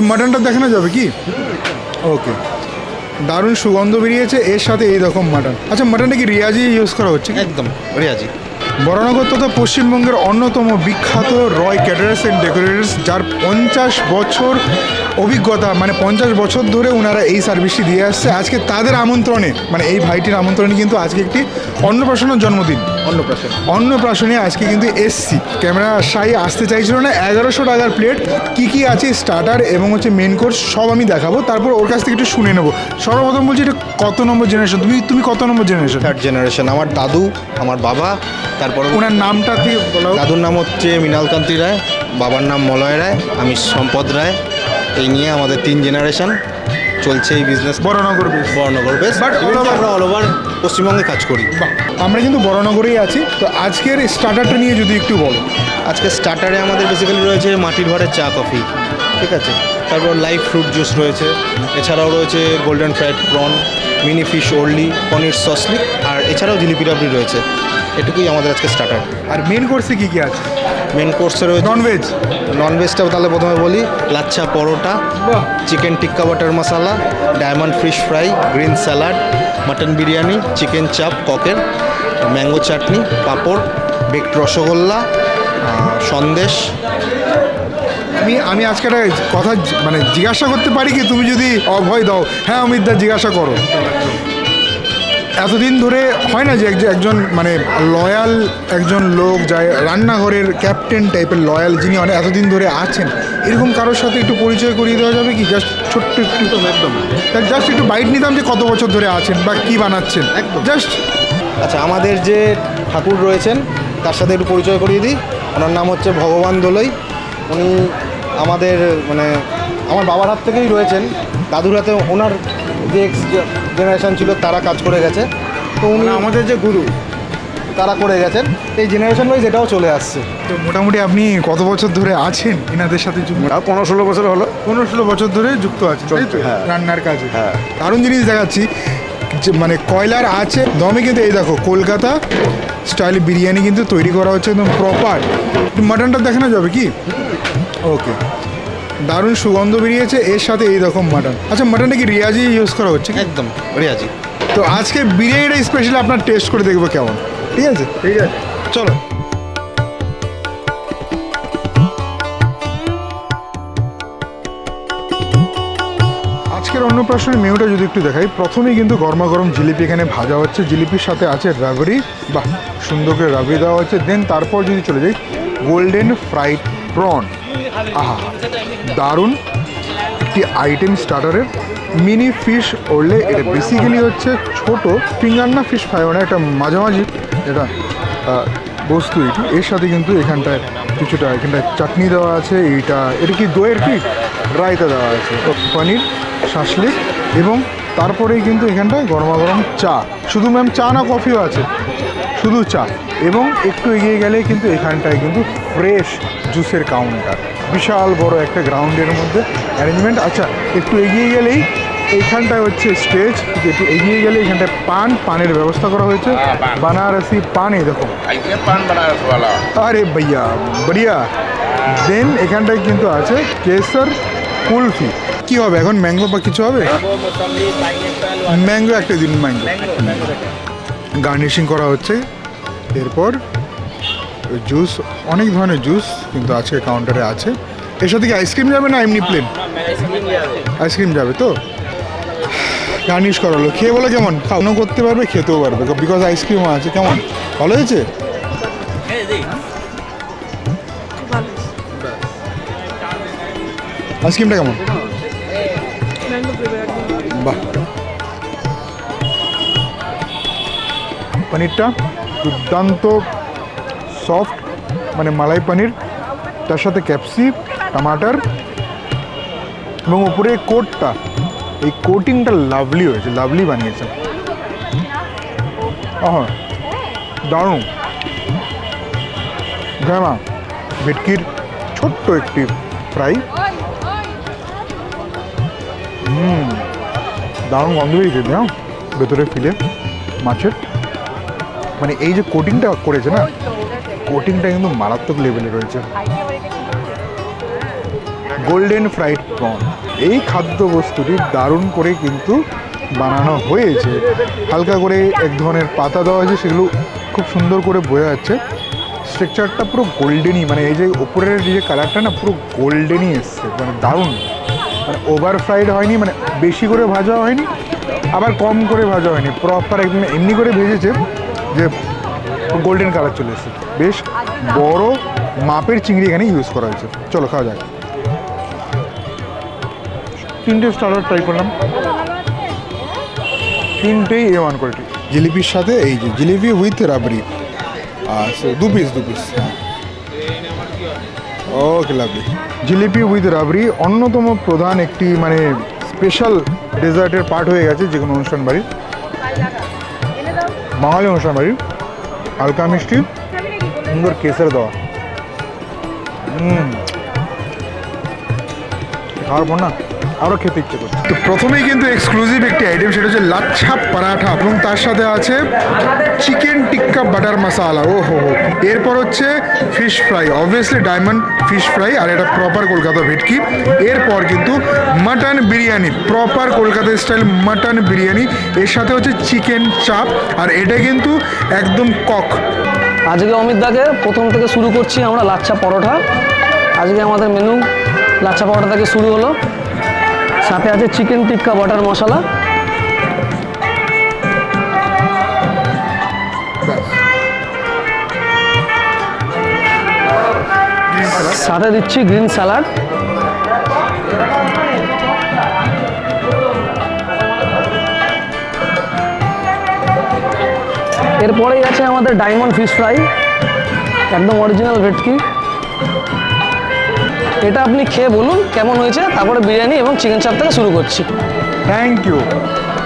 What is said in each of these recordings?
মাটনটা দেখানো যাবে কি? ওকে। দারুণ সুগন্ধ বেরিয়েছে এর সাথে এই রকম মাটন। আচ্ছা মাটনটা কি রিয়াজি ইউজ করা হচ্ছে? একদম রিয়াজি। বরানগর তথা পশ্চিমবঙ্গের অন্যতম বিখ্যাত রয় ক্যাটারার্স অ্যান্ড ডেকোরেটার্স যার পঞ্চাশ বছর অভিজ্ঞতা মানে পঞ্চাশ বছর ধরে ওনারা এই সার্ভিসটি দিয়ে আসছে। আজকে তাদের আমন্ত্রণে মানে এই ভাইটির আমন্ত্রণে কিন্তু আজকে একটি অন্নপ্রাশনের জন্মদিন। অন্নপ্রাশন। অন্নপ্রাশনে আজকে কিন্তু এসছি। ক্যামেরা সাই আসতে চাইছিল না এগারোশো টাকার প্লেট কি কি আছে স্টার্টার এবং হচ্ছে মেন কোর্স সব আমি দেখাবো। তারপর ওর কাছ থেকে একটু শুনে নেব। সর্বপ্রথম বলছি এটা কত নম্বর জেনারেশন তুমি তুমি কত নম্বর জেনারেশন থার্ড জেনারেশন আমার দাদু আমার বাবা তারপর ওনার নামটা থেকে দাদুর নাম হচ্ছে মৃণালকান্তি রায় বাবার নাম মলয় রায় আমি সম্পদ রায়। এই নিয়ে আমাদের তিন জেনারেশন চলছে এই বিজনেস বড়নগর বেশ বড়নগর বেশ বাট আমরা অল ওভার পশ্চিমবঙ্গে কাজ করি। আমরা কিন্তু বড়নগরেই আছি। তো আজকের স্টার্টারটা নিয়ে যদি একটু বলো। আজকে স্টার্টারে আমাদের বেসিক্যালি রয়েছে মাটির ঘরের চা কফি ঠিক আছে? তারপর লাইভ ফ্রুট জুস রয়েছে। এছাড়াও রয়েছে golden fried prawn mini fish orly paneer shashlik আর এছাড়াও জিলিপি রাবড়ি রয়েছে। এটুকুই আমাদের আজকে স্টার্টার আর মেন কোর্সে কী কী আছে? মেন কোর্সে রয়েছে। ননভেজ ননভেজটা তাহলে প্রথমে বলি। Lachha paratha chicken tikka butter masala diamond fish fry green salad mutton biryani chicken chaap ককের mango chutney papad baked rasgulla sandesh. আমি আমি আজকে একটা কথা মানে জিজ্ঞাসা করতে পারি কি? তুমি যদি অভয় দাও হ্যাঁ অমিতদা জিজ্ঞাসা করো। এতদিন ধরে হয় না যে একজন মানে লয়াল একজন লোক যায় রান্নাঘরের ক্যাপ্টেন টাইপের লয়াল যিনি অনেক এতদিন ধরে আছেন এরকম কারোর সাথে একটু পরিচয় করিয়ে দেওয়া যাবে কি? জাস্ট ছোট্ট একটু একদম। জাস্ট একটু বাইট নিতাম যে কত বছর ধরে আছেন বা কি বানাচ্ছেন। একদম। জাস্ট আচ্ছা আমাদের যে ঠাকুর রয়েছেন তার সাথে একটু পরিচয় করিয়ে দিই। ওনার নাম হচ্ছে ভগবান দোলই। উনি আমাদের মানে আমার বাবার হাত থেকেই রয়েছেন। দাদুর হাতে ওনার যে এক্স জেনারেশন ছিল তারা কাজ করে গেছে। তো উনি আমাদের যে গুরু। তারা করে গেছেন। এই জেনারেশন ওয়াইজ এটাও চলে আসছে। তো মোটামুটি আপনি কত বছর ধরে আছেন এনাদের সাথে যুক্ত? আর পনেরো ষোলো বছর হলো। পনেরো ষোলো বছর ধরে যুক্ত আছে তাই তো? হ্যাঁ। রান্নার কাজে। হ্যাঁ। দারুণ জিনিস দেখাচ্ছি। যে মানে কয়লার আছে দমে কিন্তু এই দেখো কলকাতা স্টাইলে বিরিয়ানি কিন্তু তৈরি করা হচ্ছে একদম প্রপার মাটনটা দেখানো যাবে কি? ওকে। দারুণ সুগন্ধ বেরিয়েছে এর সাথে এই রকম মাটন আচ্ছা মাটনটা কি রিয়াজি ইউজ করা হচ্ছে একদম রিয়াজি। তো আজকে বিরিয়ানিটা স্পেশালি আপনার টেস্ট করে দেখব কেমন। ঠিক আছে? ঠিক আছে। চলো। আজকের অন্নপ্রাশনের মেনুটা যদি একটু দেখাই প্রথমেই কিন্তু গরমা গরম জিলিপি এখানে ভাজা হচ্ছে। জিলিপির সাথে আছে রাবড়ি বা সুন্দর করে রাবড়ি দেওয়া হচ্ছে। দেন তারপর যদি চলে যাই গোল্ডেন ফ্রাইড প্রন আহা দারুণ। একটি আইটেম স্টার্টারের? মিনি ফিশ ওরলে এটা বেসিক্যালি হচ্ছে ছোট ফিঙ্গার না ফিশ ফ্রাই মানে একটা মাঝামাঝি এটা বস্তু এটি। এর সাথে কিন্তু এখানটায় কিছুটা, এখানটায় চাটনি দেওয়া আছে, এইটা, এটা কি দইয়ের কি? রায়তা দেওয়া আছে। পনির শাসলিক এবং তারপরেই কিন্তু এখানটায় গরমা গরম চা। শুধু ম্যাম চা না কফিও আছে। শুধু চা। এবং একটু এগিয়ে গেলে কিন্তু এখানটায় কিন্তু ফ্রেশ জুসের কাউন্টার বিশাল বড় একটা গ্রাউন্ডের মধ্যে অ্যারেঞ্জমেন্ট আচ্ছা একটু এগিয়ে গেলেই এইখানটায় হচ্ছে স্টেজ যেটি এগিয়ে গেলে এখানটায় পান পানের ব্যবস্থা করা হয়েছে। বানারসি পান এই দেখো। আরে ভাইয়া বড়িয়া। দেন এখানটায় কিন্তু আছে কেসর কুলফি। কি হবে এখন ম্যাঙ্গো বা কিছু হবে? ম্যাঙ্গো একটা দিন ম্যাঙ্গো। গার্নিশিং করা হচ্ছে। এরপর জুস, অনেক ধরনের জুস কিন্তু আজকে কাউন্টারে আছে। এর সাথে কি আইসক্রিম যাবে না এমনি প্লেন আইসক্রিম যাবে তো? গার্নিশ করা হলো খেয়ে বলে কেমন? খাওয়ানো করতে পারবে, খেতেও পারবে। বিকজ আইসক্রিমও আছে। কেমন? ভালো হয়েছে? আইসক্রিমটা কেমন? বাহ। পনিরটা দুর্দান্ত। সফট মানে মালাই পনির, তার সাথে ক্যাপসি, টমাটার এবং উপরে কোটটা। এই কোটিংটা লাভলি হয়েছে, লাভলি বানিয়েছে। আহ, দারুণ। ঘামা ভেটকির ছোট্ট একটি ফ্রাই। হুম, দারুণ গন্ধ বেরিয়েছে হ্যাঁ ভেতরে ফিলে মাছের। মানে এই যে কোটিংটা করেছে না কোটিংটা কিন্তু মারাত্মক লেভেলে রয়েছে। গোল্ডেন ফ্রাইড প্রন এই খাদ্য বস্তুটি দারুণ করে কিন্তু বানানো হয়েছে। হালকা করে এক ধরনের পাতা দেওয়া হয়েছে সেগুলো খুব সুন্দর করে বোঝা যাচ্ছে। স্ট্রাকচারটা পুরো গোল্ডেনই মানে এই যে উপরের যে কালারটা না, পুরো গোল্ডেনই এসছে মানে দারুণ। মানে ওভার ফ্রাইড হয়নি মানে বেশি করে ভাজা হয়নি, আবার কম করে ভাজা হয়নি। প্রপার একদম এমনি করে ভেজেছে যে গোল্ডেন কালার চলে এসেছে। বেশ বড় মাপের চিংড়ি এখানে ইউজ করা হয়েছে। চলো, খাওয়া যাক। তিনটে স্টার্টার ট্রাই করলাম। তিনটেই এ ওয়ান কোয়ালিটি জিলিপির সাথে এই যে জিলিপি উইথ রাবড়ি আচ্ছা দু পিস দু piece okay lovely jalebi with rabri অন্যতম প্রধান একটি মানে স্পেশাল ডেজার্টের পার্ট হয়ে গেছে যে কোনো অনুষ্ঠান বাড়ির। বাঙালি অনুষ্ঠান বাড়ির। হালকা মিষ্টি সুন্দর কেসের দেওয়া খাওয়ার পর না? আরও খেতে ইচ্ছে করছে। তো প্রথমেই কিন্তু এক্সক্লুসিভ একটি আইটেম সেটা হচ্ছে লাচ্ছা পরাঠা এবং তার সাথে আছে চিকেন টিক্কা বাটার মশালা ও হো হো এরপর হচ্ছে fish fry obviously diamond fish fry আর এটা প্রপার কলকাতা ভেটকি। এরপর কিন্তু mutton biryani proper Kolkata style mutton biryani. এর সাথে হচ্ছে চিকেন চাপ আর এটা কিন্তু একদম কক। আজকে অমিত দাকে প্রথম থেকে শুরু করছি আমরা লাচ্ছা পরোটা। আজকে আমাদের মেনু লাচ্ছা পরোটা থেকে শুরু হলো। সাথে আছে চিকেন টিক্কা বাটার মশলা। সাথে দিচ্ছি গ্রিন স্যালাড। এরপরেই আছে আমাদের ডায়মন্ড ফিশ ফ্রাই, একদম অরিজিনাল ভেটকি। এটা আপনি খেয়ে বলুন কেমন হয়েছে, তারপরে বিরিয়ানি এবং চিকেন চাপ থেকে শুরু করছি। থ্যাংক ইউ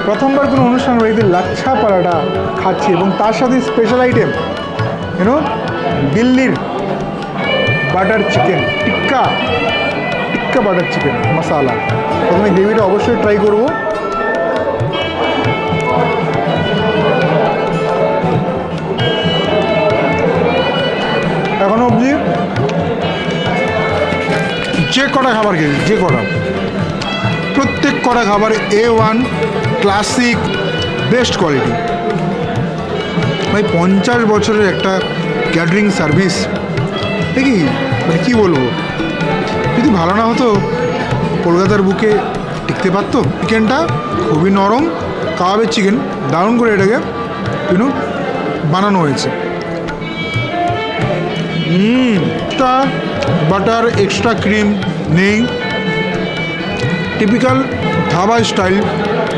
প্রথমবার কোনো অনুষ্ঠান বাড়িতে লাচ্ছা পরাটা খাচ্ছি এবং তার সাথে স্পেশাল আইটেম ইউনো দিল্লির butter chicken tikka tikka butter chicken masala প্রথমে গ্রেভিটা অবশ্যই ট্রাই করব। যে কটা খাবার খেয়েছি, যে কটা। প্রত্যেক কটা খাবার A one classic best quality ভাই, পঞ্চাশ বছরের একটা ক্যাটারিং সার্ভিস দেখি মানে কী বলব? যদি ভালো না হতো, কলকাতার বুকে টিকতে পারতো। চিকেনটা খুবই নরম, কাবাবের চিকেন দারুণ করে এটাকে ইউনো বানানো হয়েছে। টা বাটার এক্সট্রা ক্রিম নেই। Typical dhaba style,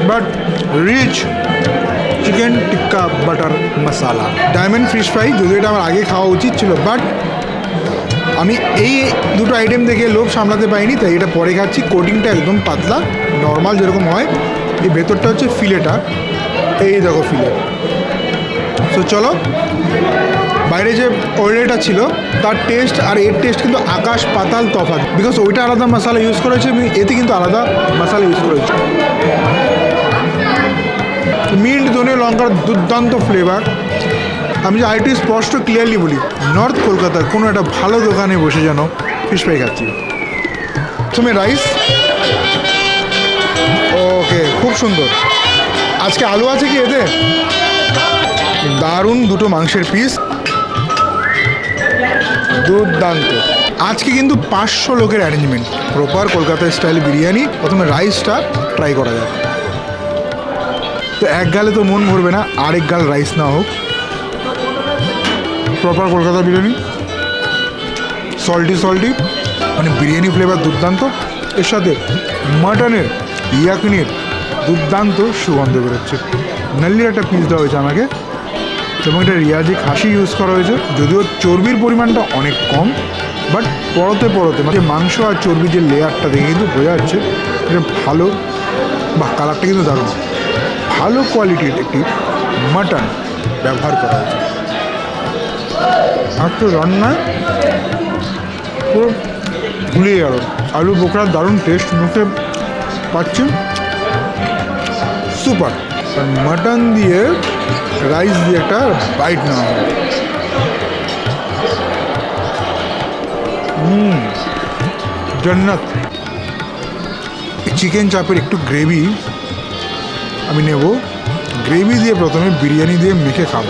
but rich chicken tikka butter masala. Diamond fish fry, যদিও এটা আমার আগে খাওয়া উচিত ছিল, বাট আমি এই দুটো আইটেম দেখে লোভ সামলাতে পারিনি, তাই এটা পরে খাচ্ছি। কোটিংটা একদম পাতলা নর্মাল যেরকম হয়। এই ভেতরটা হচ্ছে ফিলেটা এই দেখো ফিলে তো চলো বাইরে যে ওয়েলেটা ছিল, তার টেস্ট আর এর টেস্ট কিন্তু আকাশ পাতাল তফাৎ। বিকজ ওইটা আলাদা মশলা ইউজ করেছে এতে কিন্তু আলাদা মশলা ইউজ করেছে। মিন্ট ধনে, লঙ্কার দুর্দান্ত ফ্লেভার আমি যে আইটি স্পষ্ট ক্লিয়ারলি বলি নর্থ কলকাতার কোনো একটা ভালো দোকানে বসে যেন ফিশ ফ্রাই খাচ্ছি। তুমি রাইস ওকে খুব সুন্দর। আজকে আলু আছে কি এতে? দারুণ দুটো মাংসের পিস দুর্দান্ত। আজকে কিন্তু পাঁচশো লোকের arrangement proper Kolkata style biryani, প্রথমে রাইসটা ট্রাই করা যাক। তো এক গালে তো মন ভরবে না, আরেক গাল রাইস না হোক। Proper Kolkata biryani. Salty salty মানে বিরিয়ানি ফ্লেভার দুর্দান্ত। এর সাথে মাটনের ইয়াকনির দুর্দান্ত সুগন্ধ বেরোচ্ছে। নাল্লির একটা পিস দেওয়া হয়েছে আমাকে। এবং এটা রিয়াজি খাসি ইউজ করা হয়েছে। যদিও চর্বির পরিমাণটা অনেক কম বাট পরতে পরতে মানে মাংস আর চর্বির যে লেয়ারটা দেখে কিন্তু বোঝা যাচ্ছে এটা ভালো বা কালারটা কিন্তু দারুণ। ভালো কোয়ালিটির একটি মাটন ব্যবহার করা হয়েছে। আর তো রান্নায় পুরো ভুলিয়ে গেল। আলু বোকরার দারুণ টেস্ট মুখে পাচ্ছি সুপার মাটন দিয়ে রাইস দিয়ে একটা বাইট নেওয়া হয় হুম, জান্নাত। চিকেন চাপের একটু গ্রেভি আমি নেব। গ্রেভি দিয়ে প্রথমে বিরিয়ানি দিয়ে মেখে খাব।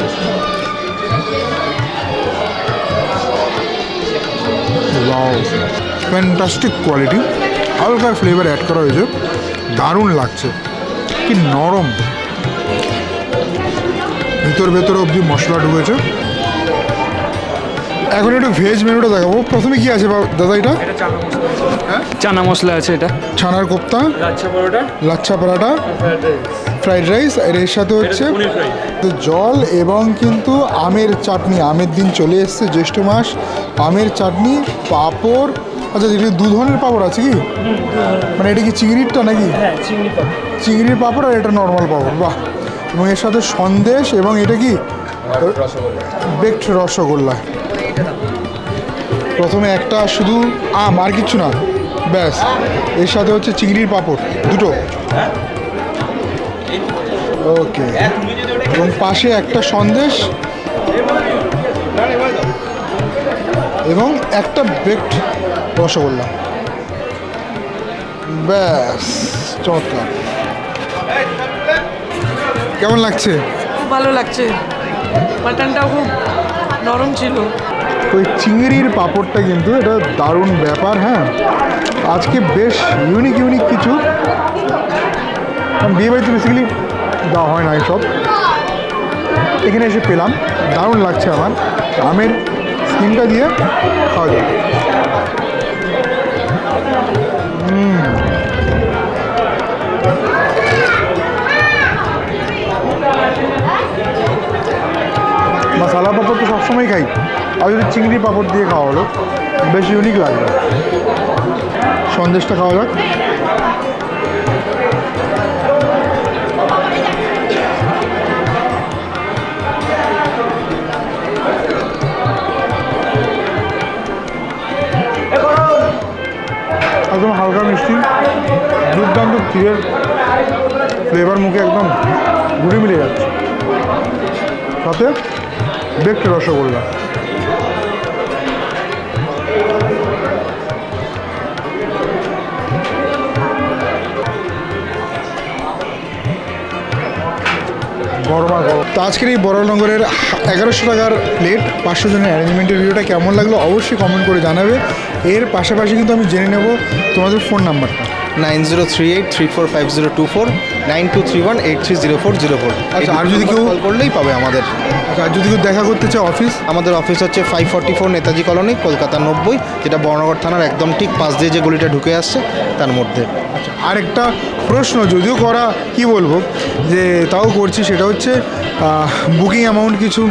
ফ্যান্টাস্টিক কোয়ালিটি হালকা ফ্লেভার অ্যাড করা হয়েছে। দারুণ লাগছে। কি নরম। ভিতর ভেতর অবধি মশলা ঢুকেছে। এখন একটু ভেজ মেনুটা দেখাবো। প্রথমে কি আছে দাদা এটা? চানা মশলা আছে। এটা। ছানার কোপ্তা লাচ্ছা পরোটা লাচ্ছা পরাঠা ফ্রাইড রাইস আর এর সাথে হচ্ছে তো জল এবং কিন্তু আমের চাটনি। আমের দিন চলে এসছে জ্যৈষ্ঠ মাস। আমের চাটনি পাঁপড়। আচ্ছা এটা দু ধরনের পাঁপড় আছে কি? মানে এটা কি চিংড়িরটা নাকি? হ্যাঁ চিংড়ির পাঁপড় আর এটা নর্মাল পাঁপড়। বাহ। এবং এর সাথে সন্দেশ এবং এটা কি? বেকড রসগোল্লা। প্রথমে একটা শুধু আম আর কিচ্ছু না, ব্যাস। এর সাথে হচ্ছে চিংড়ির পাঁপড়, দুটো। ওকে এবং পাশে একটা সন্দেশ এবং একটা বেকড রসগোল্লা। ব্যাস, চমৎকার। কেমন লাগছে? খুব ভালো লাগছে। মাটনটাও খুব নরম ছিল। ওই চিংড়ির পাঁপড়টা কিন্তু এটা দারুণ ব্যাপার হ্যাঁ। আজকে বেশ ইউনিক ইউনিক কিছু। বিয়ে বাড়িতে বেসিক্যালি দেওয়া হয় না এইসব। এখানে এসে পেলাম। দারুণ লাগছে আমার। আমের স্কিনটা দিয়ে খাওয়া যায় মশালা পাঁপড় তো সবসময় খাই। আর যদি চিংড়ি পাঁপড় দিয়ে খাওয়া হলো, বেশ ইউনিক লাগবে সন্দেশটা খাওয়া যাক। একদম হালকা মিষ্টি, দুর্দান্ত ক্ষীরের ফ্লেভার মুখে একদম ঘুরে মিলে যাচ্ছে। সাথে বেকড রসগোল্লা। তো আজকের এই বড়নগরের এগারোশো টাকার প্লেট পাঁচশো জনের অ্যারেঞ্জমেন্টের ভিডিওটা কেমন লাগল অবশ্যই কমেন্ট করে জানাবে। এর পাশাপাশি কিন্তু আমি জেনে নেব তোমাদের ফোন নাম্বারটা nine zero three eight three four five zero two four nine two three one eight three zero four zero four. আচ্ছা, আর যদি কেউ- কল করলেই পাবে আমাদের। আচ্ছা আর যদি কেউ দেখা করতে চায় অফিস আমাদের অফিস হচ্ছে five forty four Netaji colony Kolkata নব্বই যেটা বর্ণগর থানার একদম ঠিক পাশ দিয়ে যে গলিটা ঢুকে আসছে তার মধ্যে। আচ্ছা আরেকটা প্রশ্ন যদিও করা কি বলব যে তাও করছি সেটা হচ্ছে বুকিং অ্যামাউন্ট কিছু?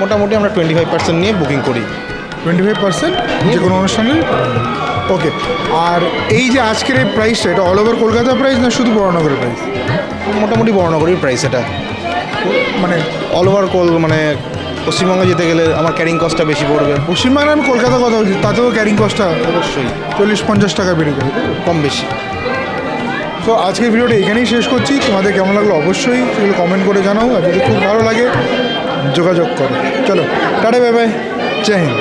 মোটামুটি আমরা টোয়েন্টি ফাইভ পার্সেন্ট নিয়ে বুকিং করি। টোয়েন্টি ফাইভ পার্সেন্ট যে কোনো অনুষ্ঠানে? ওকে আর এই যে আজকের এই প্রাইসটা এটা অল ওভার কলকাতা প্রাইস না শুধু বড়নগরের প্রাইস মোটামুটি বর্ণগরের প্রাইস এটা। মানে অল ওভার কল মানে পশ্চিমবঙ্গে যেতে গেলে আমার ক্যারিং কস্টটা বেশি পড়বে। পশ্চিমবাংলায় আমি কলকাতা কথা বলছি তাতেও ক্যারিং কস্টটা অবশ্যই। চল্লিশ পঞ্চাশ টাকা বেড়ে যাবে কম বেশি। তো আজকের ভিডিওটা এখানেই শেষ করছি। তোমাদের কেমন লাগল অবশ্যই সেগুলো কমেন্ট করে জানাও আর যদি খুব ভালো লাগে যোগাযোগ করো। চলো tata bye bye Jai Hind.